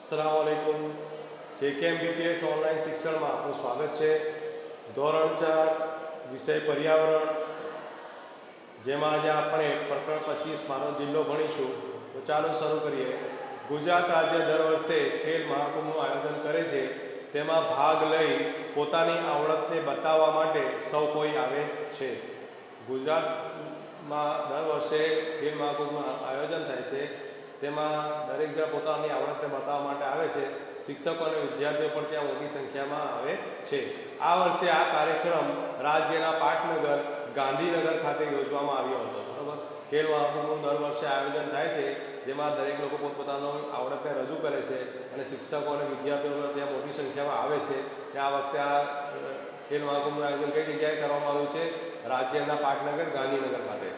અસલામ જે જેકેએમ BPS online શિક્ષણમાં આપનું સ્વાગત છે. ધોરણ ચાર, વિષય પર્યાવરણ. જેમાં આજે આપણે પ્રકરણ પચીસ માનો જિલ્લો ભણીશું. તો ચાલો શરૂ કરીએ. ગુજરાત રાજ્ય દર વર્ષે ખેલ મહાકુંભનું આયોજન કરે છે. તેમાં ભાગ લઈ પોતાની આવડતને બતાવવા માટે સૌ કોઈ આવે છે. ગુજરાતમાં દર વર્ષે ખેલ મહાકુંભનું આયોજન થાય છે. તેમાં દરેક જણ પોતાની આવડતને બતાવવા માટે આવે છે, શિક્ષકો અને વિદ્યાર્થીઓ પણ ત્યાં મોટી સંખ્યામાં આવે છે. આ વર્ષે આ કાર્યક્રમ રાજ્યના પાટનગર, ગાંધીનગર ખાતે યોજવામાં આવ્યો હતો, બરાબર? ખેલ મહાકુંભનું દર વર્ષે આયોજન થાય છે, જેમાં દરેક લોકો પોતપોતાનો આવડતને રજૂ કરે છે અને શિક્ષકો અને વિદ્યાર્થીઓ ત્યાં મોટી સંખ્યામાં આવે છે. કે આ વખતે આ ખેલ મહાકુંભનું આયોજન કઈ જગ્યાએ કરવામાં આવ્યું છે? રાજ્યના પાટનગર, ગાંધીનગર ખાતે.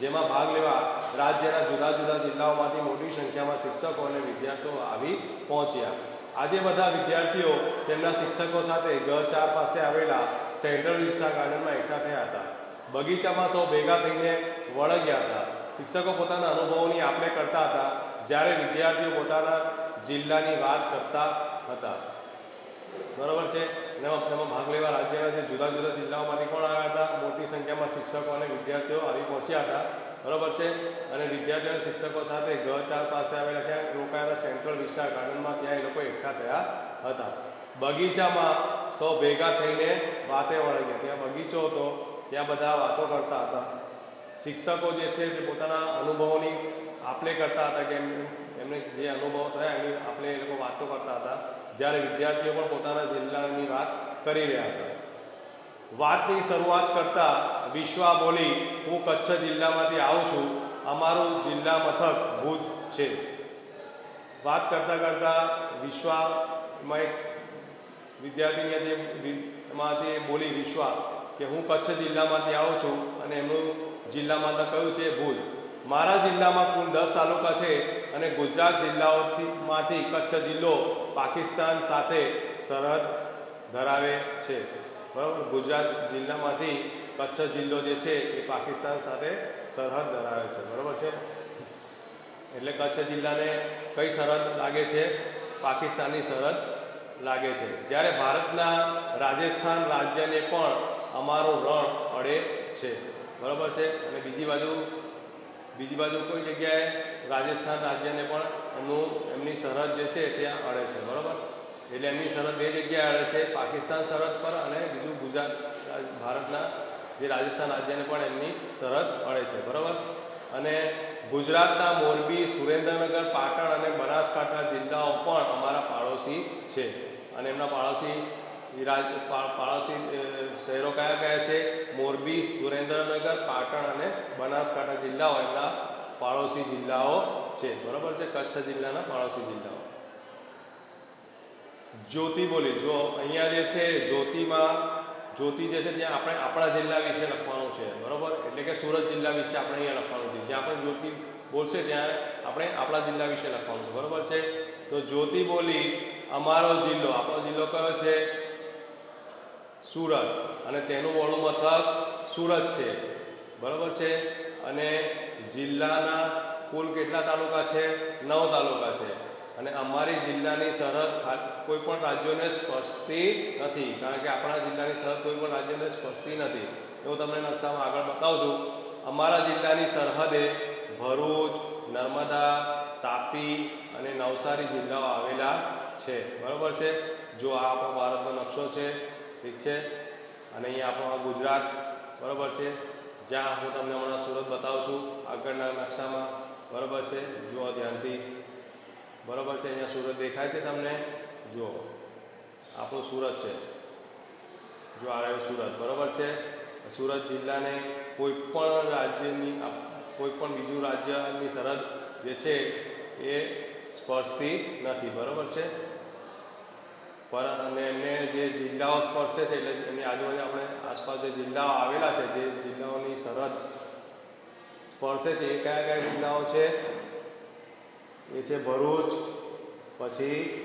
જેમાં ભાગ લેવા રાજ્યના જુદા જુદા જિલ્લાઓમાંથી મોટી સંખ્યામાં શિક્ષકો અને વિદ્યાર્થીઓ આવી પહોંચ્યા. આજે બધા વિદ્યાર્થીઓ તેમના શિક્ષકો સાથે ઘર ચાર પાસે આવેલા સેન્ટ્રલ વિસ્ટા ગાર્ડનમાં એકઠા થયા હતા. બગીચામાં સૌ ભેગા થઈને વળગ્યા હતા. શિક્ષકો પોતાના અનુભવોની આપણે કરતા હતા, જ્યારે વિદ્યાર્થીઓ પોતાના જિલ્લાની વાત કરતા હતા. બરાબર છે? એમાં તેમાં ભાગ લેવા રાજ્યના જે જુદા જુદા જિલ્લાઓમાંથી પણ આવ્યા હતા. મોટી સંખ્યામાં શિક્ષકો અને વિદ્યાર્થીઓ આવી પહોંચ્યા હતા. બરાબર છે? અને વિદ્યાર્થીઓ અને શિક્ષકો સાથે ગ ચાર પાસે આવેલા ત્યાં રોકાયેલા સેન્ટ્રલ વિસ્તાર ગાર્ડનમાં ત્યાં એ લોકો એકઠા થયા હતા. બગીચામાં સૌ ભેગા થઈને વાતે વળગ્યા ત્યાં બગીચો હતો. ત્યાં બધા વાતો કરતા હતા. શિક્ષકો જે છે તે પોતાના અનુભવોની આપલે કરતા હતા કે એમને જે અનુભવો થયા એની આપણે એ લોકો વાતો કરતા હતા. જ્યારે વિદ્યાર્થીઓ પણ પોતાના જિલ્લાની વાત કરી રહ્યા હતા. વાતની શરૂઆત કરતા વિશ્વા બોલી, હું કચ્છ જિલ્લામાંથી આવું છું. અમારું જિલ્લા મથક ભુજ છે. વાત કરતાં કરતાં વિશ્વામાં એક વિદ્યાર્થીની જે એમાંથી બોલી વિશ્વા કે, હું કચ્છ જિલ્લામાંથી આવું છું અને એમનું જિલ્લામાં તો કયું છે? ભુજ. મારા જિલ્લામાં કુલ દસ તાલુકા છે. અને ગુજરાત જિલ્લાઓમાંથી કચ્છ જિલ્લો પાકિસ્તાન સાથે સરહદ ધરાવે છે. બરાબર? ગુજરાત જિલ્લામાંથી કચ્છ જિલ્લો જે છે એ પાકિસ્તાન સાથે સરહદ ધરાવે છે. બરાબર છે? એટલે કચ્છ જિલ્લાને કઈ સરહદ લાગે છે? પાકિસ્તાનની સરહદ લાગે છે. જ્યારે ભારતના રાજસ્થાન રાજ્યને પણ અમારું રણ અડે છે. બરાબર છે? અને બીજી બાજુ બીજી બાજુ કોઈ જગ્યાએ રાજસ્થાન રાજ્યને પણ એમનું, એમની સરહદ જે છે ત્યાં અડે છે, બરાબર? એટલે એમની સરહદ બે જગ્યાએ અડે છે, પાકિસ્તાન સરહદ પર અને બીજું ગુજરાત, ભારતના જે રાજસ્થાન રાજ્યને પણ એમની સરહદ અડે છે, બરાબર? અને ગુજરાતના મોરબી, સુરેન્દ્રનગર, પાટણ અને બનાસકાંઠા જિલ્લાઓ પણ અમારા પાડોશી છે. અને એમના પાડોશી રાજ પાડોશી શહેરો કયા કયા છે? મોરબી, સુરેન્દ્રનગર, પાટણ અને બનાસકાંઠા જિલ્લાઓ એમના પાડોશી જિલ્લાઓ છે. બરાબર છે? કચ્છ જિલ્લાના પાડોશી જિલ્લાઓ. જ્યોતિ બોલી, જો અહીંયા જે છે, જ્યોતિમાં, જ્યોતિ જે છે, ત્યાં આપણે આપણા જિલ્લા વિશે લખવાનું છે. બરાબર? એટલે કે સુરત જિલ્લા વિશે આપણે અહીંયા લખવાનું છે. જ્યાં પણ જ્યોતિ બોલશે, ત્યાં આપણે આપણા જિલ્લા વિશે લખવાનું છે. બરાબર છે? તો જ્યોતિ બોલી, અમારો જિલ્લો, આપણો જિલ્લો કયો છે? સુરત. અને તેનું વડું મથક સુરત છે. બરાબર છે? અને જિલ્લાના કુલ કેટલા તાલુકા છે? નવ તાલુકા છે. અને અમારી જિલ્લાની સરહદ કોઈ પણ રાજ્યોને સ્પર્શતી નથી. કારણ કે આપણા જિલ્લાની સરહદ કોઈ પણ રાજ્યને સ્પર્શતી નથી. એવું તમને નકશામાં આગળ બતાવું છું. અમારા જિલ્લાની સરહદે ભરૂચ, નર્મદા, તાપી અને નવસારી જિલ્લાઓ આવેલા છે. બરાબર છે? જો આ આપણો ભારતનો નકશો છે ઠીક છે? અને અહીંયા આપણો ગુજરાત બરાબર છે? જ્યાં હું તમને હમણાં સુરત બતાવું છું, આગળના નકશામાં બરાબર છે? જુઓ ધ્યાનથી. બરાબર છે? અહીંયા સુરત દેખાય છે તમને? જુઓ. આપણું સુરત છે. જો આ રહ્યું સુરત, બરાબર છે? સુરત જિલ્લાને કોઈ પણ રાજ્યની, કોઈ પણ બીજું રાજ્યની સરહદ જે છે એ સ્પર્શતી નથી, બરાબર છે? પર અને એમને જે જિલ્લાઓ સ્પર્શે છે એટલે એની આજુબાજુ આપણે આસપાસ જે જિલ્લાઓ આવેલા છે, જે જિલ્લાઓની સરહદ સ્પર્શે છે, એ કયા કયા જિલ્લાઓ છે? એ છે ભરૂચ, પછી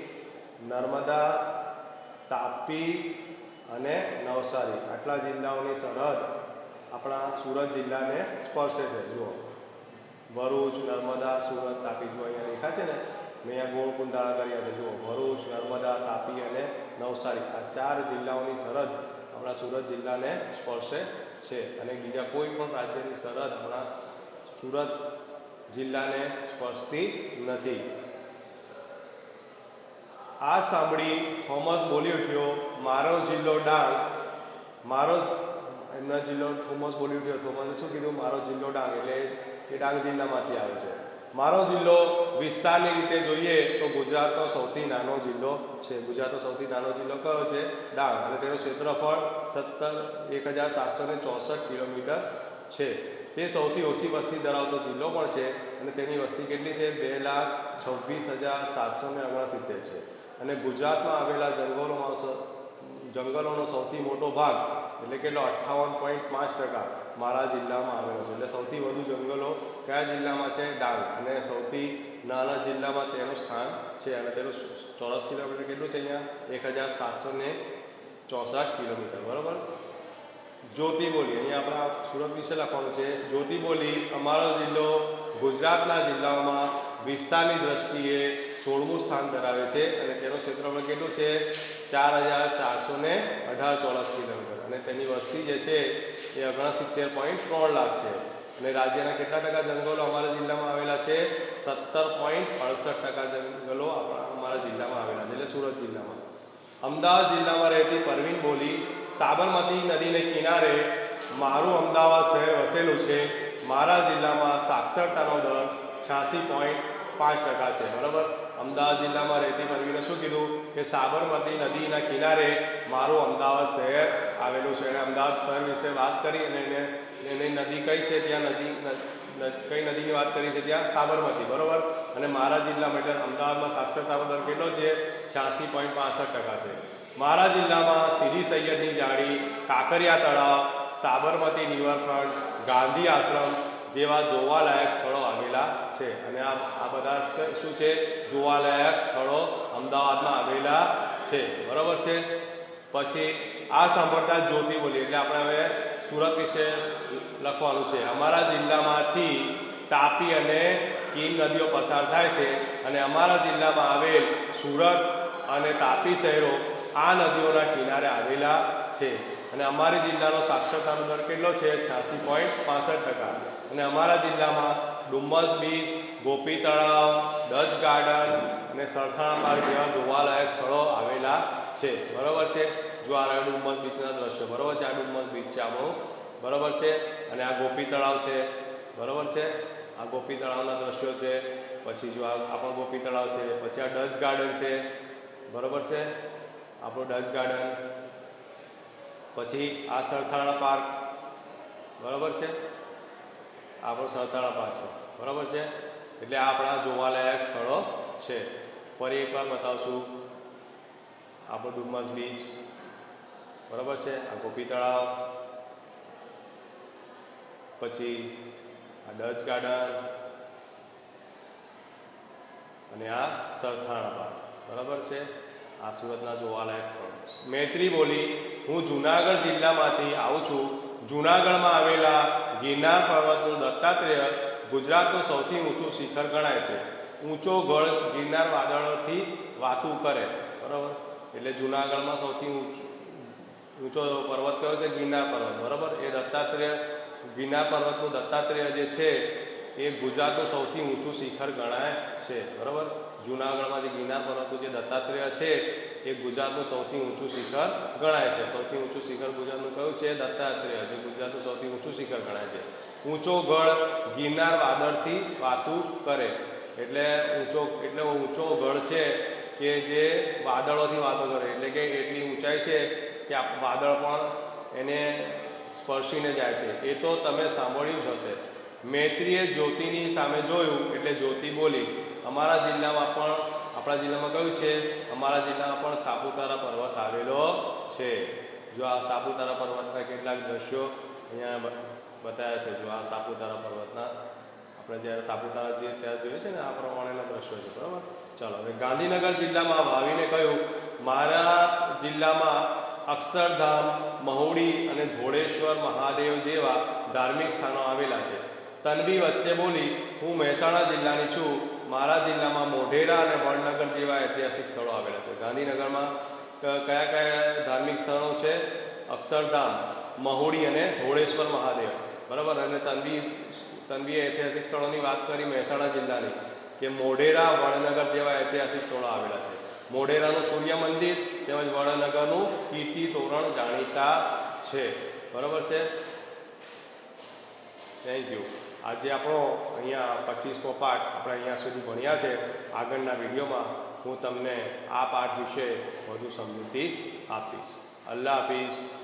નર્મદા, તાપી અને નવસારી. આટલા જિલ્લાઓની સરહદ આપણા સુરત જિલ્લાને સ્પર્શે છે. જુઓ. ભરૂચ, નર્મદા, સુરત, તાપી જુઓ અહીંયા દેખાય છે ને મેં અહીંયા ગોળ કુંડાળા કર્યા છે જુઓ ભરૂચ, નર્મદા, તાપી અને નવસારી, આ ચાર જિલ્લાઓની સરહદ આપણા સુરત જિલ્લાને સ્પર્શે છે. અને બીજા કોઈ પણ રાજ્યની સરહદ આપણા સુરત જિલ્લાને સ્પર્શતી નથી. આ સાંભળી થોમસ બોલી ઉઠ્યો, મારો જિલ્લો ડાંગ. મારો એમના જિલ્લો, થોમસ બોલી ઉઠ્યો, થોમસે શું કીધું? મારો જિલ્લો ડાંગ. એટલે એ ડાંગ જિલ્લામાંથી આવે છે. મારો જિલ્લો વિસ્તારની રીતે જોઈએ તો ગુજરાતનો સૌથી નાનો જિલ્લો છે. ગુજરાતનો સૌથી નાનો જિલ્લો કયો છે? ડાંગ. અને તેનું ક્ષેત્રફળ સત્તર, એક હજાર સાતસો ને ચોસઠ કિલોમીટર છે. તે સૌથી ઓછી વસ્તી ધરાવતો જિલ્લો પણ છે અને તેની વસ્તી કેટલી છે? બે લાખ છવ્વીસ હજાર સાતસો ને ઓગણસિત્તેર છે. અને ગુજરાતમાં આવેલા જંગલોમાં જંગલોનો સૌથી મોટો ભાગ એટલે કેટલો અઠ્ઠાવન પોઈન્ટ પાંચ ટકા મારા જિલ્લામાં આવેલો છે. એટલે સૌથી વધુ જંગલો કયા જિલ્લામાં છે? ડાંગ. અને સૌથી નાના જિલ્લામાં તેનું સ્થાન છે અને તેનું ચોરસ કિલોમીટર કેટલું છે અહીંયા? એક હજાર સાતસો ને ચોસઠ કિલોમીટર. બરાબર? જ્યોતિ બોલી. અહીંયા આપણા સુરત વિશે લખવાનું છે જ્યોતિ બોલી, અમારો જિલ્લો ગુજરાતના જિલ્લાઓમાં વિસ્તારની દ્રષ્ટિએ સોળમું સ્થાન ધરાવે છે અને તેનું ક્ષેત્રફળ કેટલું છે? ચાર હજાર ચારસો ને અઢાર ચોરસ કિલોમીટર અને તેની વસ્તી જે છે એ ઓગણસિત્તેર પોઈન્ટ ત્રણ લાખ છે. અને રાજ્યના કેટલા ટકા જંગલો અમારા જિલ્લામાં આવેલા છે? સત્તર પોઈન્ટ અડસઠ ટકા જંગલો અમારા જિલ્લામાં આવેલા છે, એટલે સુરત જિલ્લામાં. અમદાવાદ જિલ્લામાં રહેતી પરવીન બોલી સાબરમતી નદીને કિનારે મારું અમદાવાદ શહેર વસેલું છે. મારા જિલ્લામાં સાક્ષરતાનો દર છ્યાસી પોઈન્ટ પાંચ ટકા છે, બરાબર? અમદાવાદ જિલ્લામાં રહેતી પરવીને શું કીધું? કે સાબરમતી નદીના કિનારે મારું અમદાવાદ શહેર આવેલું છે. એણે અમદાવાદ શહેર વિશે વાત કરી અને એને, એની નદી કઈ છે ત્યાં? નદી કઈ નદીની વાત કરી છે ત્યાં? સાબરમતી, બરાબર? અને મારા જિલ્લામાં એટલે અમદાવાદમાં સાક્ષરતા દર કેટલો છે? છ્યાસી પોઈન્ટ પાસઠ ટકા છે. મારા જિલ્લામાં સીધી સૈયદની જાળી, કાંકરિયા તળાવ, સાબરમતી રિવરફ્રન્ટ, ગાંધી આશ્રમ જેવા જોવાલાયક સ્થળો આવેલા છે. અને આ આ બધા શું છે? જોવાલાયક સ્થળો અમદાવાદમાં આવેલા છે. બરાબર છે? પછી આ સાંભળતા જ બોલી એટલે આપણે હવે સુરત વિશે લખવાનું છે. અમારા જિલ્લામાંથી તાપી અને કીમ નદીઓ પસાર થાય છે અને અમારા જિલ્લામાં આવેલ સુરત અને તાપી શહેરો આ નદીઓના કિનારે આવેલા છે. અને અમારી જિલ્લાનો સાક્ષરતાનો દર કેટલો છે? છ્યાસી પોઈન્ટ પાસઠ ટકા. અને અમારા જિલ્લામાં ડુમ્મસ બીચ, ગોપી તળાવ, ડચ ગાર્ડન અને સરથાણા પાર્ક જેવા જોવાલાયક સ્થળો આવેલા છે. બરાબર છે? જો આ રહ્યો ડુમ્મસ બીચના દ્રશ્યો. બરાબર છે? આ ડુમ્મસ બીચ છે આપણું. બરાબર છે? અને આ ગોપી તળાવ છે. બરાબર છે? આ ગોપી તળાવના દ્રશ્યો છે. પછી જો આ આપણો ગોપી તળાવ છે. પછી આ ડચ ગાર્ડન છે. બરાબર છે? આપણું ડચ ગાર્ડન પછી આ સરથાણા પાર્ક બરાબર છે? આપણો સરથાણા પાર્ક છે. બરાબર છે? એટલે આપણા જોવાલાયક સ્થળો છે. ફરી એકવાર બતાવું છું આપણો ડુમસ બીચ. બરાબર છે? આ ગોપી તળાવ. પછી આ ડચ ગાર્ડન. અને આ સરથાણા પાર્ક બરાબર છે? આ સુરતના જોવાલાયક સ્થળો. મૈત્રી બોલી. હું જુનાગઢ જિલ્લામાંથી આવું છું. જુનાગઢમાં આવેલા ગિરનાર પર્વતનું દત્તાત્રેય ગુજરાતનું સૌથી ઊંચું શિખર ગણાય છે. ઊંચો ગળ ગિરનાર વાદળોથી વાતું કરે. બરાબર? એટલે જુનાગઢમાં સૌથી ઊંચું પર્વત કયો છે? ગિરનાર પર્વત. બરાબર? એ દત્તાત્રેય ગિરનાર પર્વતનું દત્તાત્રેય જે છે એ ગુજરાતનું સૌથી ઊંચું શિખર ગણાય છે. બરાબર? જૂનાગઢમાં જે ગિરનાર પર્વતનું જે દત્તાત્રેય છે, એ ગુજરાતનું સૌથી ઊંચું શિખર ગણાય છે. સૌથી ઊંચું શિખર ગુજરાતનું કયું છે? દત્તાત્રેય જે ગુજરાતનું સૌથી ઊંચું શિખર ગણાય છે. ઊંચો ગઢ ગિરનાર વાદળથી વાતું કરે. એટલે ઊંચો એટલે ઊંચો ગઢ છે કે જે વાદળોથી વાતો કરે. એટલે કે એટલી ઊંચાઈ છે કે વાદળ પણ એને સ્પર્શીને જાય છે. એ તો તમે સાંભળ્યું જ હશે. મૈત્રીએ જ્યોતિની સામે જોયું એટલે જ્યોતિ બોલી, અમારા જિલ્લામાં પણ, આપણા જિલ્લામાં કયું છે? અમારા જિલ્લામાં પણ સાપુતારા પર્વત આવેલો છે. જો આ સાપુતારા પર્વતના કેટલાક દ્રશ્યો અહીંયા બતાવ્યા છે, જો આ સાપુતારા પર્વતના, આપણે જ્યારે સાપુતારા જઈએ ત્યારે જોઈએ છે ને, આ પ્રમાણેના દ્રશ્યો છે, બરાબર? ચાલો, હવે ગાંધીનગર જિલ્લામાં ભાવીને કહ્યું, મારા જિલ્લામાં અક્ષરધામ, મહુડી અને ધોળેશ્વર મહાદેવ જેવા ધાર્મિક સ્થાનો આવેલા છે. તનવી વચ્ચે બોલી, હું મહેસાણા જિલ્લાની છું. મારા જિલ્લામાં મોઢેરા અને વડનગર જેવા ઐતિહાસિક સ્થળો આવેલા છે. ગાંધીનગરમાં કયા કયા ધાર્મિક સ્થળો છે? અક્ષરધામ, મહુડી અને હોળેશ્વર મહાદેવ. બરાબર? અને તનવી તનવી ઐતિહાસિક સ્થળોની વાત કરી મહેસાણા જિલ્લાની, કે મોઢેરા, વડનગર જેવા ઐતિહાસિક સ્થળો આવેલા છે. મોઢેરાનું સૂર્ય મંદિર તેમજ વડનગરનું કીર્તિ તોરણ જાણીતા છે. બરાબર છે? થેન્ક યુ આજે આપણો અહીંયા પચીસમો પાઠ આપણે અહીંયા સુધી ભણ્યા છે. આગળના વિડીયોમાં હું તમને આ પાઠ વિશે વધુ સમજૂતી આપીશ. અલ્લાહ હાફિઝ.